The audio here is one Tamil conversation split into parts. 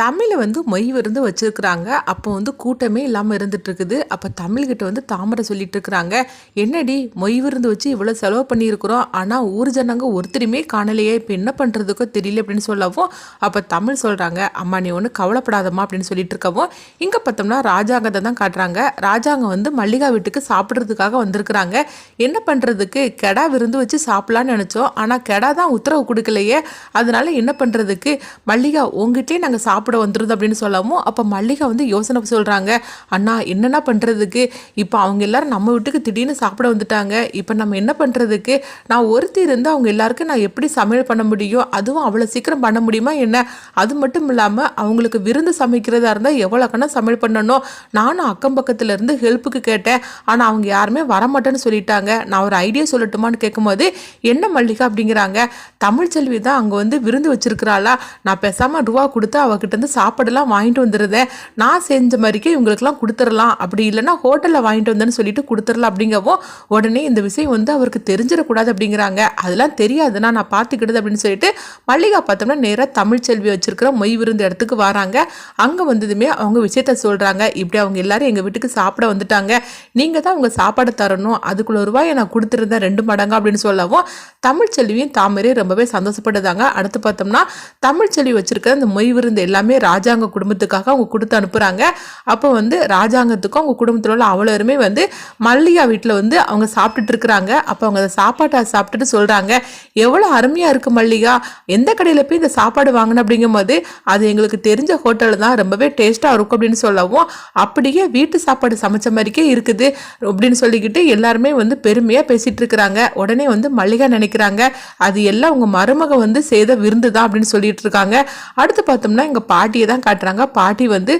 தமிழை வந்து மொய் விருந்து வச்சுருக்குறாங்க. அப்போ வந்து கூட்டமே இல்லாமல் இருந்துட்டுருக்குது. அப்போ தமிழ்கிட்ட வந்து தாமரை சொல்லிட்டு இருக்கிறாங்க என்னடி மொய் விருந்து வச்சு இவ்வளோ செலவு பண்ணியிருக்கிறோம். ஆனால் ஊர் ஜனங்க ஒருத்தருமே காணலையே. இப்போ என்ன பண்ணுறதுக்கோ தெரியல அப்படின்னு சொல்லவும் அப்போ தமிழ் சொல்கிறாங்க அம்மா நீ ஒன்று கவலைப்படாதம்மா அப்படின்னு சொல்லிட்டு இருக்கவும் இங்கே பார்த்தோம்னா ராஜாங்கத்தை தான் காட்டுறாங்க. ராஜாங்க வந்து மல்லிகா வீட்டுக்கு சாப்பிட்றதுக்காக வந்திருக்கிறாங்க. என்ன பண்ணுறதுக்கு கெடா விருந்து வச்சு சாப்பிட்லான்னு நினச்சோம். ஆனால் கெடா தான் உத்தரவு கொடுக்கலையே. அதனால என்ன பண்ணுறதுக்கு மல்லிகா உங்ககிட்டயே நாங்கள் சாப்பிட வந்துடுது அப்படின்னு சொல்லவும் அப்போ மல்லிகா வந்து யோசனை சொல்கிறாங்க அண்ணா என்னென்ன பண்ணுறதுக்கு இப்போ அவங்க எல்லாரும் நம்ம வீட்டுக்கு திடீர்னு சாப்பிட வந்துட்டாங்க. இப்போ நம்ம என்ன பண்ணுறதுக்கு நான் ஒருத்தி இருந்து அவங்க எல்லாருக்கும் நான் எப்படி சமையல் பண்ண முடியும்? அதுவும் அவ்வளோ சீக்கிரம் பண்ண முடியுமா என்ன? அது மட்டும் இல்லாமல் அவங்களுக்கு விருந்து சமைக்கிறதா இருந்தால் எவ்வளோ சமையல் பண்ணணும்? நானும் அக்கம் பக்கத்தில் இருந்து ஹெல்ப்புக்கு கேட்டேன். ஆனால் அவங்க யாருமே வரமாட்டேன்னு சொல்லிட்டாங்க. நான் ஒரு ஐடியா சொல்லட்டுமான்னு கேட்கும்போது என்ன மல்லிகா? அப்படிங்கிறாங்க. தமிழ்ச்செல்வி தான் அங்கே வந்து விருந்து வச்சிருக்கிறாளா? நான் பேசாமல் ரூபா கொடுத்து அவகிட்ட இருந்து சாப்பாடெல்லாம் வாங்கிட்டு வந்துடுறேன் நான் செஞ்ச மாதிரிக்கே இவங்களுக்குலாம் கொடுத்துடலாம். அப்படி இல்லைனா ஹோட்டலில் வாங்கிட்டு வந்தேன்னு சொல்லிட்டு கொடுத்துடலாம் அப்படிங்கவும் உடனே இந்த விஷயம் வந்து அவருக்கு தெரிஞ்சிடக்கூடாது அப்படிங்கிறாங்க. அதெல்லாம் தெரியாதுன்னா நான் பார்த்துக்கிடுது அப்படின்னு சொல்லிட்டு மல்லிகா பார்த்தோம்னா நேராக தமிழ்ச்செல்வி வச்சிருக்கிற மொய் விருந்து இடத்துக்கு வராங்க. அங்கே வந்ததுமே அவங்க விஷயத்த சொல்கிறாங்க இப்படி அவங்க எல்லாரும் எங்கள் வீட்டுக்கு சாப்பிட வந்துட்டாங்க. நீங்கள் தான் உங்கள் சாப்பாடு தரணும். அதுக்குள்ள ரூபாயை நான் கொடுத்துருந்தேன். ரெண்டு மடங்கு அப்படின்னு சொல்லவும் தமிழ்ச்செல்வியும் தாமரே ரொம்பவே சந்தோஷப்படுதாங்க அடுத்து பார்த்தோம்னா தமிழ்ச்செல்வி வச்சிருக்கிற அந்த மொய் விருந்து எல்லாமே ராஜாங்க குடும்பத்துக்காக அவங்க கொடுத்து அனுப்புகிறாங்க அப்போ வந்து ராஜாங்கத்துக்கும் அவங்க குடும்பத்தில் உள்ள அவ்வளோருமே வந்து மல்லிகா வீட்டில் வந்து அவங்க சாப்பிட்டுட்டு இருக்கிறாங்க. அப்போ அவங்க அதை சாப்பாட்டை சாப்பிட்டுட்டு சொல்கிறாங்க எவ்வளோ அருமையாக இருக்குது மல்லிகா. எந்த கடையில் போய் இந்த சாப்பாடு வாங்கின? அப்படிங்கும்போது அது எங்களுக்கு தெரிஞ்ச ஹோட்டல் தான். ரொம்பவே டேஸ்ட்டாக இருக்கும். அப்படின்னு சொல்லவும் அப்படியே வீட்டு சாப்பாடு சமைச்ச மாதிரிக்கே இருக்குது. அப்படின்னு சொல்லிக்கிட்டு எல்லாருமே வந்து பெருமையாக பேசிட்டு இருக்கிறாங்க. உடனே வந்து மல்லிகா நினைக்கிறாங்க அது எல்லாம் அவங்க மருமக வந்து செய்த விருந்து தான் அப்படின்னு சொல்லிட்டு இருக்காங்க. அடுத்து பார்த்தோம்னா இங்கே பாட்டியை தான் காட்டுறாங்க. பாட்டி வந்து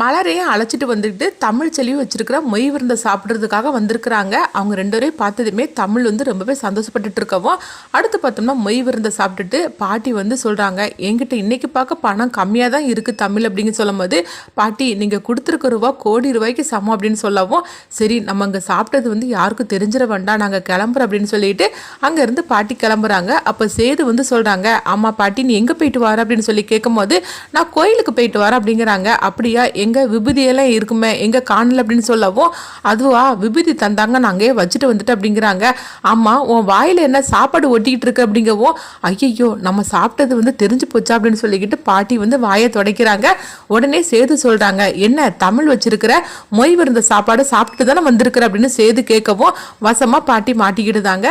மலரையும் அழைச்சிட்டு வந்துக்கிட்டு தமிழ் செல்வி வச்சிருக்கிற மொய் விருந்த சாப்பிட்றதுக்காக வந்திருக்கிறாங்க. அவங்க ரெண்டு பேரையும் பார்த்ததுமே தமிழ் வந்து ரொம்பவே சந்தோஷப்பட்டுட்டு இருக்கவும் அடுத்து பார்த்தோம்னா மொய் விருந்தை சாப்பிட்டுட்டு பாட்டி வந்து சொல்கிறாங்க என்கிட்ட இன்னைக்கு பார்க்க பணம் கம்மியாக தான் இருக்குது தமிழ் அப்படின்னு சொல்லும்போது பாட்டி நீங்கள் கொடுத்துருக்க ரூபா கோடி ரூபாய்க்கு சமம் அப்படின்னு சொல்லவும் சரி நம்ம அங்கே சாப்பிட்டது வந்து யாருக்கும் தெரிஞ்சிட வேண்டாம் நாங்கள் கிளம்புறோம் அப்படின்னு சொல்லிட்டு அங்கேருந்து பாட்டி கிளம்புறாங்க. அப்போ சேது வந்து சொல்கிறாங்க ஆமாம் பாட்டி நீ எங்கே போயிட்டு வர அப்படின்னு சொல்லி கேட்கும்போது நான் கோயிலுக்கு போயிட்டு வரேன் அப்படிங்கிறாங்க. அப்படியா எங்கே விபூதியெல்லாம் இருக்குமே எங்கே காணல அப்படின்னு சொல்லவும் அதுவா விபூதி தந்தாங்க நான் அங்கேயே வச்சுட்டு வந்துட்டு அப்படிங்கிறாங்க. ஆமாம் உன் வாயில் என்ன சாப்பாடு ஒட்டிக்கிட்டு இருக்கு அப்படிங்கவும் ஐயையோ நம்ம சாப்பிட்டது வந்து தெரிஞ்சு போச்சா அப்படின்னு சொல்லிக்கிட்டு பாட்டி வந்து வாயை துடைக்கிறாங்க. உடனே சேது சொல்கிறாங்க என்ன தமிழ் வச்சிருக்கிற? மொய் விருந்த சாப்பாடு சாப்பிட்டு தானே வந்திருக்கிற? அப்படின்னு சேது கேட்கவும் வசமாக பாட்டி மாட்டிக்கிட்டுதாங்க